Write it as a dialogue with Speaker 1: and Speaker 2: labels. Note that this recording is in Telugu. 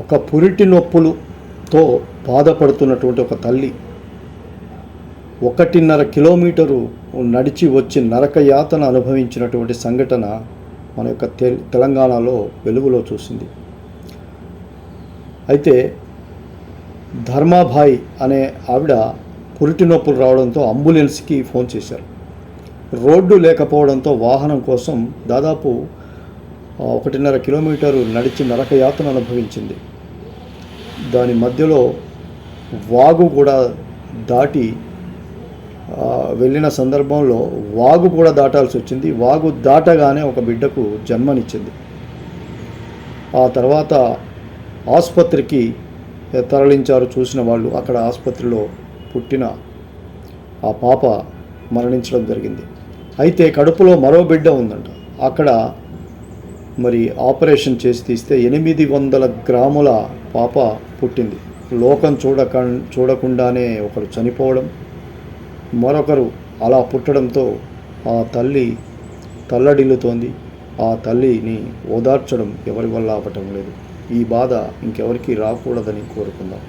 Speaker 1: ఒక పురిటి నొప్పులతో బాధపడుతున్నటువంటి ఒక తల్లి ఒకటిన్నర కిలోమీటరు నడిచి వచ్చి నరక యాతన అనుభవించినటువంటి సంఘటన మన యొక్క తె తెలంగాణలో వెలుగులో చూసింది. అయితే ధర్మాభాయ్ అనే ఆవిడ పురిటి నొప్పులు రావడంతో అంబులెన్స్కి ఫోన్ చేశారు. రోడ్డు లేకపోవడంతో వాహనం కోసం దాదాపు ఒకటిన్నర కిలోమీటరు నడిచి నరకయాతన అనుభవించింది. దాని మధ్యలో వాగు కూడా దాటి వెళ్ళిన సందర్భంలో వాగు కూడా దాటాల్సి వచ్చింది. వాగు దాటగానే ఒక బిడ్డకు జన్మనిచ్చింది. ఆ తర్వాత ఆసుపత్రికి తరలించారు చూసిన వాళ్ళు. అక్కడ ఆసుపత్రిలో పుట్టిన ఆ పాప మరణించడం జరిగింది. అయితే కడుపులో మరో బిడ్డ ఉందంట. అక్కడ మరి ఆపరేషన్ చేసి తీస్తే ఎనిమిది వందల గ్రాముల పాప పుట్టింది. లోకం చూడక చూడకుండానే ఒకరు చనిపోవడం మరొకరు అలా పుట్టడంతో ఆ తల్లి తల్లడిల్లుతోంది. ఆ తల్లిని ఓదార్చడం ఎవరి వల్ల అవ్వటం లేదు. ఈ బాధ ఇంకెవరికి రాకూడదని కోరుకుందాం.